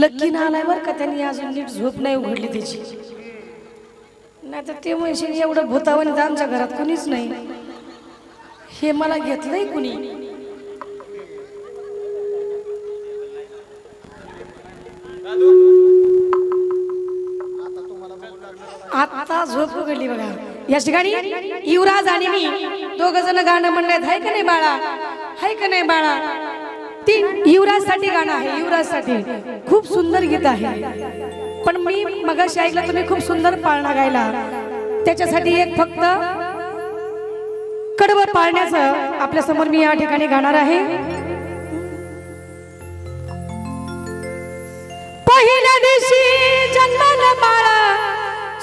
Lucky आलाय बरं का त्यांनी अजून नीट झोप नाही उघडली त्याची. नाही तर ते म्हणशील एवढं भूतावणी तर आमच्या घरात कुणीच नाही. हे मला घेतलंय कुणी? आता झोप उघडली बघा. या ठिकाणी युवराज आणि मी दोघ जण गाणं म्हणण्यात आहे का नाही बाळा? आहे का नाही बाळा? ती युवराजसाठी गाणं आहे युवराजसाठी. खूप सुंदर गीत आहे. पण मी मगाशी ऐकलं तुम्ही खूप सुंदर पाळणा गायला. त्याच्यासाठी एक फक्त कडवं पाळण्याचं आपल्यासमोर मी या ठिकाणी गाणार आहे. पहिल्या दिवशी जन्माला बाळा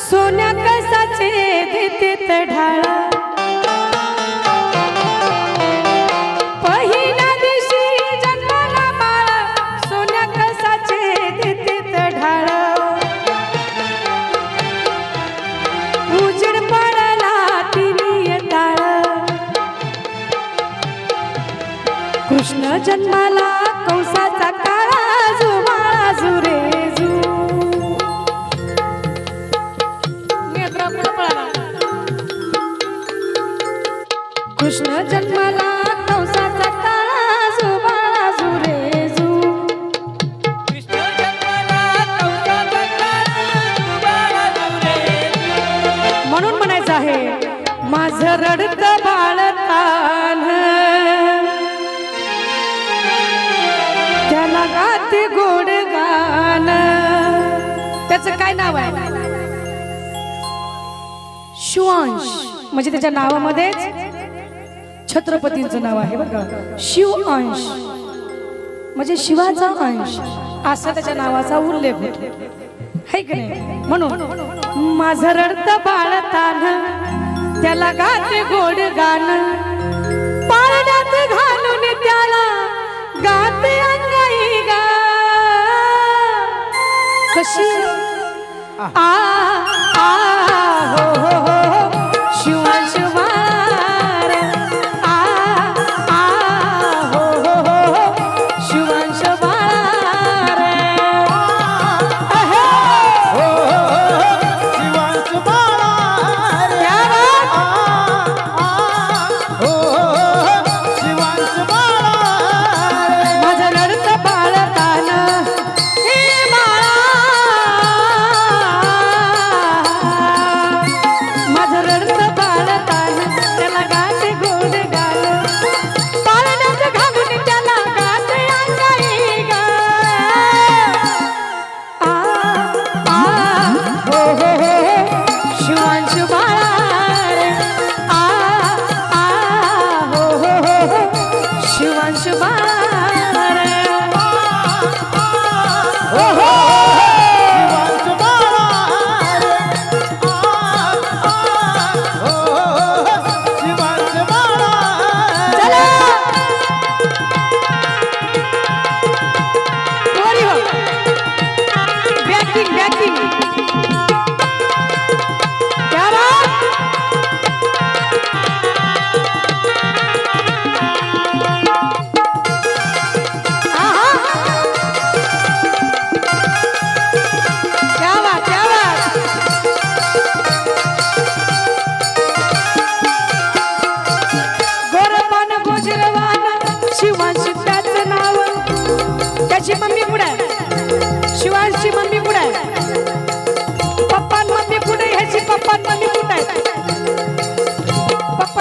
सोन्या कसाचे देते ढाळ. कृष्ण जन्माला कंसाचा काळा जुमाळा जुरे जू कृष्ण जन्माला कंसाचा काळा जुमाळा जुरे जू म्हणून म्हणायचं आहे माझं रडत त्याचं काय नाव आहे? शिवांश म्हणजे त्याच्या नावामध्येच छत्रपतींचं नाव आहे बघा शिव अंश म्हणजे शिवाचा अंश. असा त्याच्या नावाचा उल्लेख होतो. है की नाही? म्हणून माझं रडत बाळतान त्याला गाते गोड गाण पारड्यात घालून त्याला गाते अंगाई गा. कशी? आ आ हो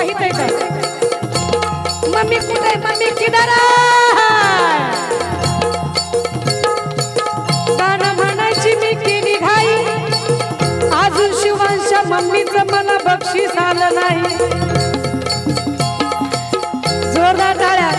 माहीत आहे का? मम्मी कुठे आहे? मम्मी किनारा! म्हणायची मी केली घाई अजून शिवांशा मम्मीचं मला बक्षीस आलं नाही. जोरदार टाळ्या.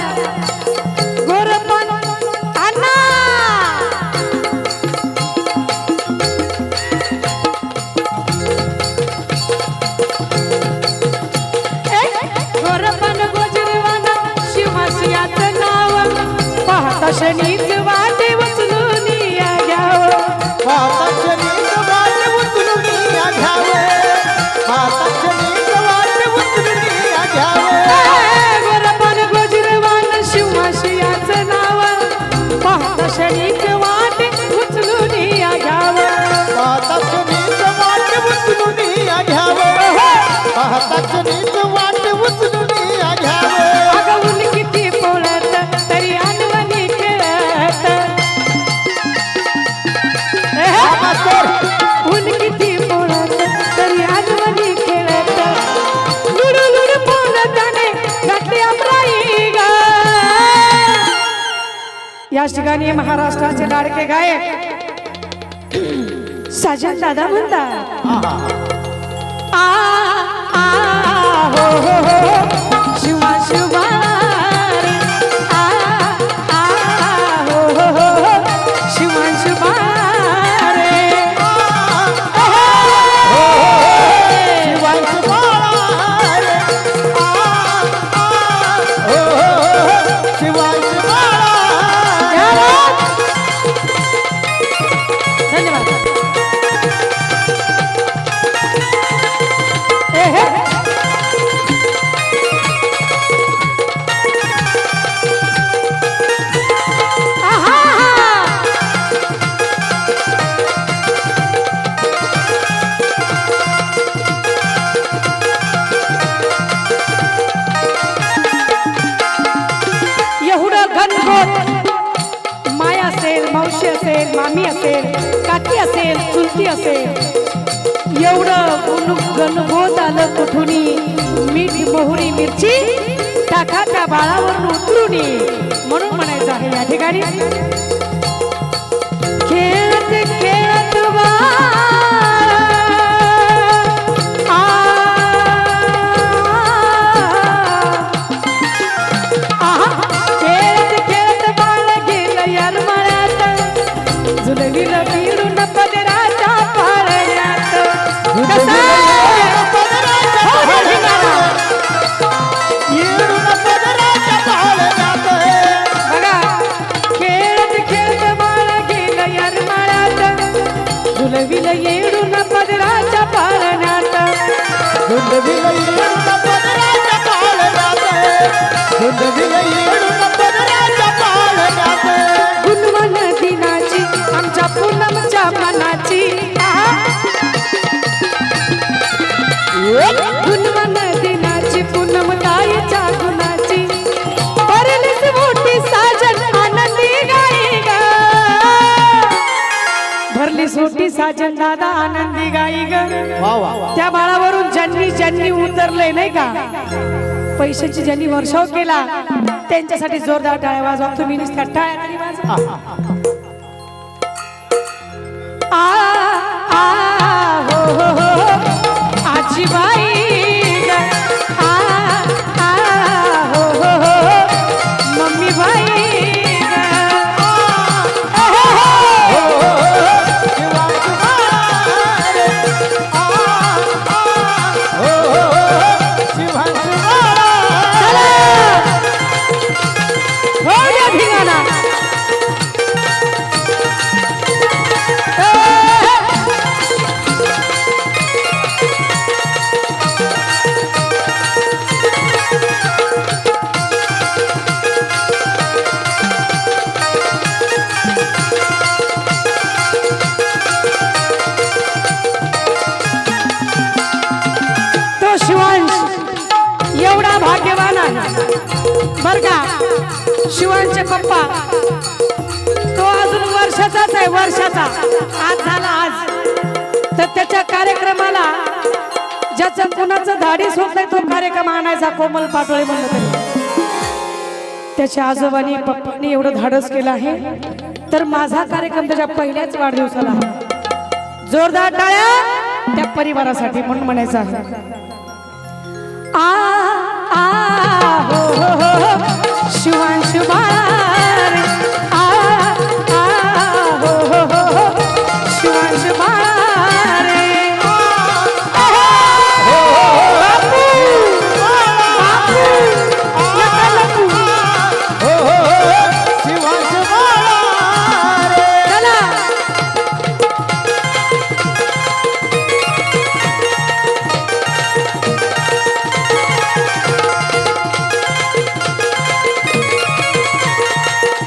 याच ठिकाणी महाराष्ट्राचे लाडके गायक. साजन दादा म्हणतात. आ, आ, हो, हो, हो, शिवा शिवा. मामी असेल काकी असेल चुलती असेल एवढं गुण घनघोट आलं कुठुनी मीठ मोहरी मिरची टाका त्या बाळावरून उतरून म्हणून म्हणायचं आहे या ठिकाणी खेळत खेळत बाळ सोटी साजन दादा आनंदी गाई ग. त्या बाळावरून ज्यांनी ज्यांनी उतरले नाही का? पैशाची ज्यांनी वर्षाव केला त्यांच्यासाठी जोरदार टाळ्या वाजवा. तुम्ही नुसत्या टाळ्या तरी वाजवा. आ आ हो हो. हो. पप्पा तो अजून वर्षाचाच आहे वर्षाचा. आज झाला आज. तर त्याच्या कार्यक्रमाला ज्याच्या कुणाचं धाडी सोडलंय तो कार्यक्रम आणायचा कोमल पाटोळे म्हणत तरी. त्याच्या आजोबानी पप्पानी एवढं धाडस केलं आहे. तर माझा कार्यक्रम त्याच्या पहिल्याच वाढदिवसाला. जोरदार टाळ्या त्या परिवारासाठी म्हणून म्हणायचं आहे. आ आ हो हो, हो, हो. शिवान शिवान